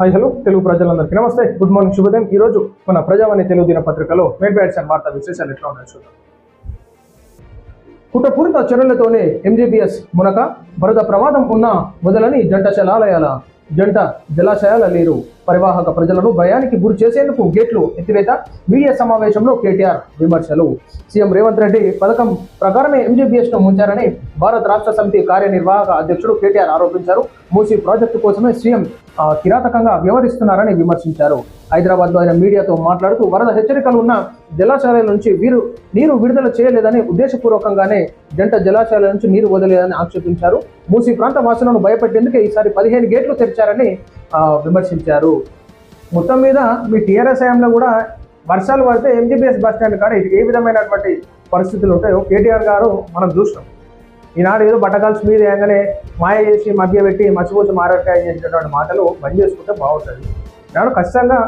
Hi hello Telugu ప్రజలందరికీ నమస్తే. Good morning శుభోదయం. ఈ రోజు మన ప్రజావాణి తెలుగు దిన పత్రికలో మేడ్ బ్యాట్స్ అండ్ వార్తా విశేషాలు ఎట్లా ఉన్నాయి చూద్దాం. కుటపూరిత చర్యలతోనే ఎంజీబీఎస్ మునక వరద ప్రమాదం ఉన్న మొదలని జంట శలాలయాల జంట జలాశయాల లేరు పరివాహక ప్రజలను భయానికి గురి చేసేందుకు గేట్లు ఎత్తివేత మీడియా సమావేశంలో కేటీఆర్ విమర్శలు. సీఎం రేవంత్ రెడ్డి పథకం ప్రకారమే ఎంజీబీఎస్ను ముంచారని భారత రాష్ట్ర సమితి కార్యనిర్వాహక అధ్యక్షుడు కేటీఆర్ ఆరోపించారు. మూసీ ప్రాజెక్టు కోసమే సీఎం ఆ, కిరాతకంగా వ్యవహరిస్తున్నారని విమర్శించారు. హైదరాబాద్లో ఆయన మీడియాతో మాట్లాడుతూ వరద హెచ్చరికలు ఉన్న జలాశయాల నుంచి వీరు నీరు విడుదల చేయలేదని ఉద్దేశపూర్వకంగానే జంట జలాశయాల నుంచి నీరు వదలేదని ఆక్షేపించారు. మూసీ ప్రాంత వాసులను భయపెట్టేందుకే ఈసారి పదిహేను గేట్లు తెరిచారని విమర్శించారు. మొత్తం మీద మీ టీఆర్ఎస్ హయాంలో కూడా వర్షాలు పడితే ఎంజీబీఎస్ బస్ స్టాండ్ కాడ ఇది ఏ విధమైనటువంటి పరిస్థితులు ఉంటాయో కేటీఆర్ గారు మనం చూసినాం. ఈనాడు ఏదో బట్టకాల్సి మీద ఏంగానే మాయ చేసి మధ్య పెట్టి మసిపోసి మారకాయ చేసేటటువంటి మాటలు బంద్ చేసుకుంటే బాగుంటుంది. ఈనాడు ఖచ్చితంగా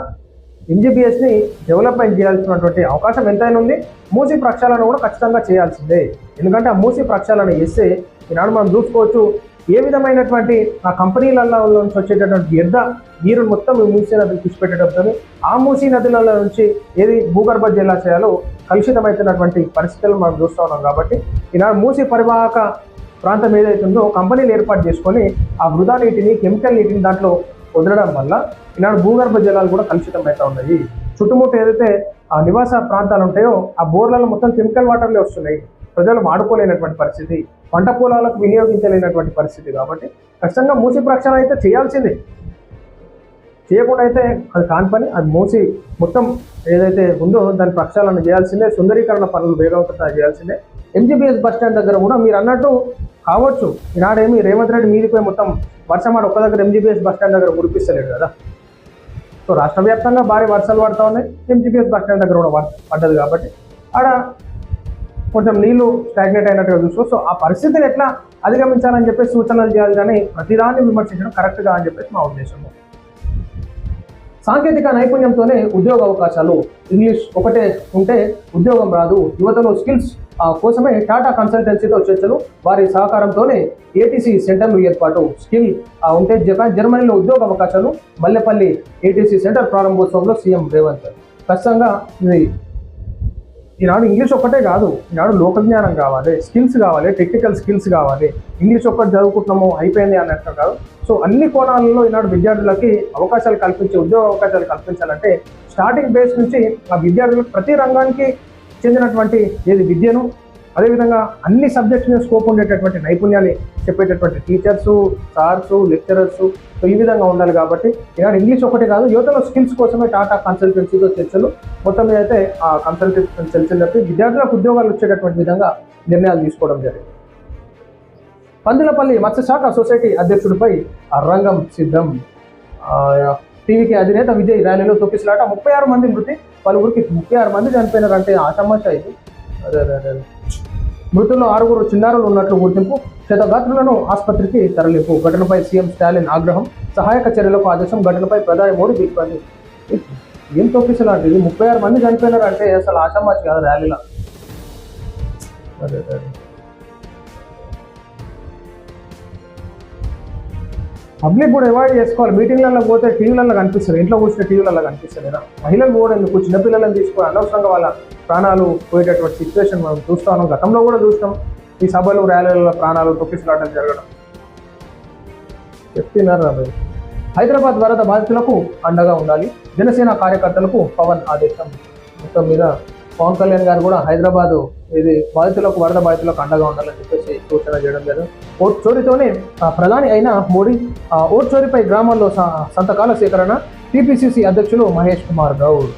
ఎంజీబీఎస్ని డెవలప్మెంట్ చేయాల్సినటువంటి అవకాశం ఎంతైనా ఉంది. మూసీ ప్రక్షాళన కూడా ఖచ్చితంగా చేయాల్సిందే. ఎందుకంటే ఆ మూసీ ప్రక్షాళన చేస్తే ఈనాడు మనం చూసుకోవచ్చు ఏ విధమైనటువంటి ఆ కంపెనీలలో నుంచి వచ్చేటటువంటి వ్యర్థ నీరు మొత్తం మూసీ నదికి తీసుపెట్టడంతో ఆ మూసీ నదులలో నుంచి ఏది భూగర్భ జలాశయాలు కలుషితమవుతున్నటువంటి పరిస్థితులు మనం చూస్తూ ఉన్నాం కాబట్టి ఈనాడు మూసీ పరివాహక ప్రాంతం ఏదైతే ఉందో కంపెనీలు ఏర్పాటు చేసుకొని ఆ వృధా నీటిని కెమికల్ నీటిని దాంట్లో వదలడం వల్ల ఈనాడు భూగర్భ జలాలు కూడా కలుషితం ఉన్నాయి. చుట్టుముట్టు ఏదైతే ఆ నివాస ప్రాంతాలు ఉంటాయో ఆ బోర్లలో మొత్తం కెమికల్ వాటర్లే వస్తున్నాయి. ప్రజలు వాడుకోలేనటువంటి పరిస్థితి. పంట పొలాలకు వినియోగించలేనటువంటి పరిస్థితి కాబట్టి ఖచ్చితంగా మూసి ప్రక్షాళన అయితే చేయాల్సిందే. చేయకుండా అయితే అది కాని పని అది మూసి మొత్తం ఏదైతే ఉందో దాని ప్రక్షాళన చేయాల్సిందే. సుందరీకరణ పనులు వేగవంతంగా చేయాల్సిందే. ఎంజీబీఎస్ బస్ స్టాండ్ దగ్గర కూడా మీరు అన్నట్టు కావచ్చు. ఈనాడేమి రేవంత్ రెడ్డి మీదిపోయి మొత్తం వర్షం ఆడ ఒక్క దగ్గర ఎంజీబీఎస్ బస్ స్టాండ్ దగ్గర కురిపిస్తలేడు కదా. సో రాష్ట్ర వ్యాప్తంగా భారీ వర్షాలు పడతా ఉన్నాయి. ఎంజీబీఎస్ బస్ స్టాండ్ దగ్గర కూడా పడ్డది కాబట్టి ఆడ కొంచెం నీళ్ళు స్టాగ్నేట్ అయినట్టుగా చూసుకో. సో ఆ పరిస్థితిని ఎట్లా అధిగమించాలని చెప్పి సూచనలు చేయాలి కానీ ప్రతిదాన్ని విమర్శించడం కరెక్ట్గా అని చెప్పేసి మా ఉద్దేశము. సాంకేతిక నైపుణ్యంతోనే ఉద్యోగ అవకాశాలు ఇంగ్లీష్ ఒకటే ఉంటే ఉద్యోగం రాదు. యువతలో స్కిల్స్ ఆ, కోసమే టాటా కన్సల్టెన్సీతో చర్చలు వారి సహకారంతోనే ఏటీసీ సెంటర్లు ఏర్పాటు. స్కిల్ ఉంటే జపాన్ జర్మనీలో ఉద్యోగ అవకాశాలు మల్లెపల్లి ఏటీసీ సెంటర్ ప్రారంభోత్సవంలో సీఎం రేవంత్. ఖచ్చితంగా ఇది ఈనాడు ఇంగ్లీష్ ఒక్కటే కాదు ఈనాడు లోక జ్ఞానం కావాలి స్కిల్స్ కావాలి టెక్నికల్ స్కిల్స్ కావాలి. ఇంగ్లీష్ ఒక్కటి చదువుకుంటున్నాము అయిపోయింది అన్నట్టు కాదు. సో అన్ని కోణాలలో ఈనాడు విద్యార్థులకి అవకాశాలు కల్పించే ఉద్యోగ అవకాశాలు కల్పించాలంటే స్టార్టింగ్ బేస్ నుంచి ఆ విద్యార్థులకు ప్రతి రంగానికి చెందినటువంటి ఏది విద్యను అదేవిధంగా అన్ని సబ్జెక్ట్స్ మీద స్కోప్ ఉండేటటువంటి నైపుణ్యాన్ని చెప్పేటటువంటి టీచర్స్ సార్స్ లెక్చరర్స్ సో ఈ విధంగా ఉండాలి కాబట్టి ఈనాడు ఇంగ్లీష్ ఒకటి కాదు యువతలో స్కిల్స్ కోసమే టాటా కన్సల్టెన్సీతో చర్చలు. మొత్తం మీద అయితే ఆ కన్సల్టెన్సీ చర్చలు చెప్పి విద్యార్థులకు ఉద్యోగాలు వచ్చేటటువంటి విధంగా నిర్ణయాలు తీసుకోవడం జరిగింది. పందులపల్లి మత్స్యశాఖ సొసైటీ అధ్యక్షుడిపై ఆ రంగం సిద్ధం టీవీకి అధినేత విజయ్ ర్యాలీలో తొక్కిసలాట. ముప్పై ఆరు మంది మృతి పలువురికి ముప్పై ఆరు మంది చనిపోయినారంటే ఆషామాష ఇది. అదే అదే అదే. మృతుల్లో ఆరుగురు చిన్నారులు ఉన్నట్లు గుర్తింపు క్షతగాత్రులను ఆసుపత్రికి తరలింపు. ఘటనపై సీఎం స్టాలిన్ ఆగ్రహం సహాయక చర్యలకు ఆదేశం ఘటనపై ప్రధాని మోడీ దిగ్బంది ఏం తొక్కిసలాంటి ఇది ముప్పై ఆరు మంది చనిపోయినారంటే అసలు ఆశామాచి కాదు ర్యాలీలో? అదే. పబ్లిక్ కూడా అవాయిడ్ చేసుకోవాలి. మీటింగ్లలో పోతే టీవీలలో కనిపిస్తుంది ఇంట్లో కూర్చున్న టీవీలలో కనిపిస్తుంది మహిళలు కూడా ఎందుకు చిన్నపిల్లలను తీసుకొని అనవసరంగా వాళ్ళ ప్రాణాలు పోయేటటువంటి సిచ్యువేషన్ మనం చూస్తా ఉన్నాం. గతంలో కూడా చూస్తాం ఈ సభలు ర్యాలీలలో ప్రాణాలు తొక్కిసలాటం జరగడం. చెప్తున్నారు రా హైదరాబాద్ వరద బాధితులకు అండగా ఉండాలి. జనసేన కార్యకర్తలకు పవన్ ఆదేశం. మొత్తం మీద పవన్ కళ్యాణ్ గారు కూడా హైదరాబాద్ ఇది బాధితులకు వరద బాధితులకు అండగా ఉండాలని చెప్పేసి సూచన చేయడం లేదు. ఓట్ చోరీతోనే ఆ, ప్రధాని అయిన మోడీ ఆ, ఓట్ చోరీపై గ్రామాల్లో స- సంతకాల సేకరణ టీపీసీసీ అధ్యక్షులు మహేష్ కుమార్ గౌడ్.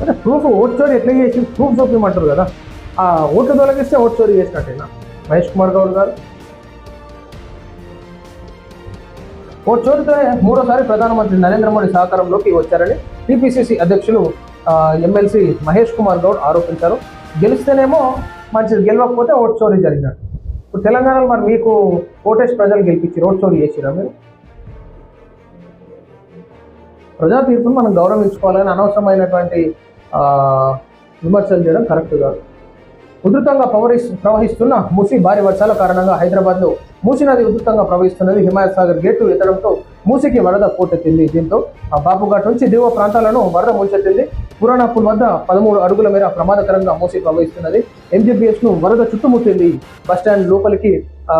అంటే ప్రూఫ్ ఓట్ చోరీ ఎట్లా చేసి ప్రూఫ్ చూపించమంటారు కదా? ఆ ఓట్లు తొలగిస్తే ఓట్ చోరీ చేసినట్టేనా? మహేష్ కుమార్ గౌడ్ గారు? ఓ చోరీతో మూడోసారి ప్రధానమంత్రి నరేంద్ర మోడీ సహకారంలోకి వచ్చారని టీపీసీసీ అధ్యక్షులు ఎమ్మెల్సీ మహేష్ కుమార్ గౌడ్ ఆరోపించారు. గెలిస్తేనేమో మంచిది. గెలవకపోతే ఓట్ చోరీ జరిగినట్టు. ఇప్పుడు తెలంగాణలో మరి మీకు ఓటేసి ప్రజలు గెలిపించి ఓట్ చోరీ చేసిరా మీరు? ప్రజా తీర్పును మనం గౌరవించుకోవాలని అనవసరమైనటువంటి విమర్శలు చేయడం కరెక్ట్ కాదు. ఉధృతంగా పవరిస్ ప్రవహిస్తున్న మూసి భారీ వర్షాల కారణంగా హైదరాబాద్లో మూసి నది ఉధృతంగా ప్రవహిస్తున్నది. హిమాయత్ సాగర్ గేటు ఎత్తడంతో మూసికి వరద పోటెత్తింది. దీంతో ఆ బాపుఘాట్ నుంచి దిగువ ప్రాంతాలను వరద ముంచెత్తింది. పురాణాపూల్ వద్ద పదమూడు అడుగుల మేర ప్రమాదకరంగా మూసి ప్రవహిస్తున్నది. ఎంజీబీఎస్ను వరద చుట్టుముట్టింది బస్టాండ్ లోపలికి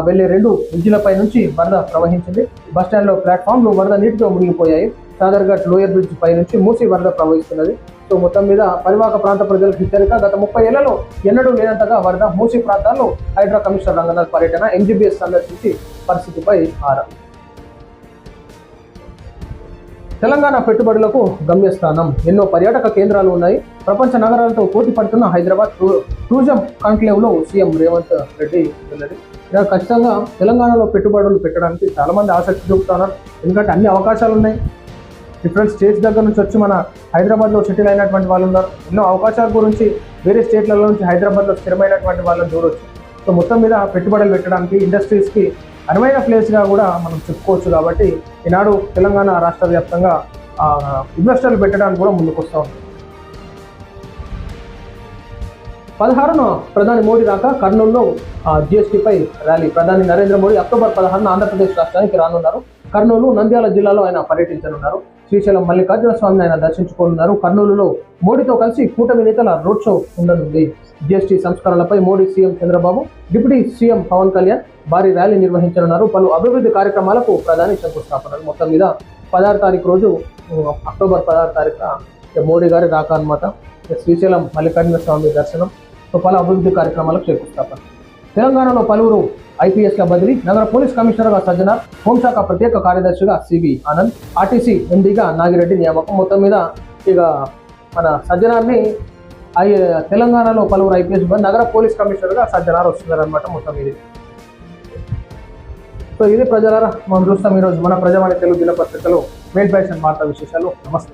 వెళ్ళే రెండు బ్రిడ్జిలపై నుంచి వరద ప్రవహించింది. బస్టాండ్లో ప్లాట్ఫామ్లు వరద నీటితో మునిగిపోయాయి. సాగర్ఘాట్ లోయర్ బ్రిడ్జ్ పై నుంచి మూసి వరద ప్రవహిస్తున్నది. సో మొత్తం మీద పరివాహక ప్రాంత ప్రజలకు హెచ్చరిక గత ముప్పై ఏళ్ళలో ఎన్నడూ లేనంతగా వరద మూసి ప్రాంతాల్లో హైడ్రా కమిషనర్ రంగనాథ్ పర్యటన ఎంజీబీఎస్ సందర్శించి పరిస్థితిపై ఆరా. తెలంగాణ పెట్టుబడులకు గమ్యస్థానం. ఎన్నో పర్యాటక కేంద్రాలు ఉన్నాయి. ప్రపంచ నగరాలతో పోటీ పడుతున్న హైదరాబాద్ టూ- టూరిజం కాన్క్లేవ్లో సీఎం రేవంత్ రెడ్డి వెళ్ళారు ఇలా ఖచ్చితంగా తెలంగాణలో పెట్టుబడులు పెట్టడానికి చాలామంది ఆసక్తి చూపుతున్నారు. ఎందుకంటే అన్ని అవకాశాలు ఉన్నాయి. డిఫరెంట్ స్టేట్స్ దగ్గర నుంచి వచ్చి మన హైదరాబాద్లో సెటిల్ అయినటువంటి వాళ్ళు ఉన్నారు. ఎన్నో అవకాశాల గురించి వేరే స్టేట్లలో నుంచి హైదరాబాద్లో స్థిరమైనటువంటి వాళ్ళని దూరొచ్చు సో మొత్తం మీద పెట్టుబడులు పెట్టడానికి ఇండస్ట్రీస్కి అనువైన ప్లేస్గా కూడా మనం చెప్పుకోవచ్చు కాబట్టి ఈనాడు తెలంగాణ రాష్ట్ర వ్యాప్తంగా ఇన్వెస్టర్లు పెట్టడానికి కూడా ముందుకు వస్తూ ఉంది పదహారున ప్రధాని మోడీ రాక కర్నూలులో జిఎస్టీపై ర్యాలీ. ప్రధాని నరేంద్ర మోడీ అక్టోబర్ పదహారున ఆంధ్రప్రదేశ్ రాష్ట్రానికి రానున్నారు. కర్నూలు నంద్యాల జిల్లాలో ఆయన పర్యటించనున్నారు. శ్రీశైలం మల్లికార్జున స్వామిని ఆయన దర్శించుకోనున్నారు. కర్నూలులో మోడీతో కలిసి కూటమి నేతల రోడ్ షో ఉండనుంది. GST సంస్కరణలపై Modi CM Chandrababu deputy CM Pawan Kalyan భారీ ర్యాలీ నిర్వహించనున్నారు. పలు అభివృద్ధి కార్యక్రమాలకు ప్రధాని శంకుస్థాపన మొత్తం మీద పదహారు తారీఖు రోజు అక్టోబర్ పదహారు తారీఖు మోడీ గారి రాక అనమాట శ్రీశైలం మల్లికార్జున స్వామి దర్శనం. సో పలు అభివృద్ధి కార్యక్రమాలకు శంకుస్థాపన. తెలంగాణలో పలువురు ఐపీఎస్ల బదిలీ. నగర పోలీస్ కమిషనర్గా సజ్జనార్ హోంశాఖ ప్రత్యేక కార్యదర్శిగా సివి ఆనంద్ ఆర్టీసీ ఎండీగా నాగిరెడ్డి నియామకం. మొత్తం మీద ఇక మన సజ్జనార్ని ఐ తెలంగాణలో పలువురు ఐపీఎస్ నగర పోలీస్ కమిషనర్గా సజ్జనార్ వస్తున్నారనమాట మొత్తం ఇది సో ఇది ప్రజలారా మనం చూస్తాం ఈరోజు మన ప్రజావాణి తెలుగు దినపత్రికలో మెయిల్ ఫ్యాషన్ వార్తా విశేషాలు. నమస్తే.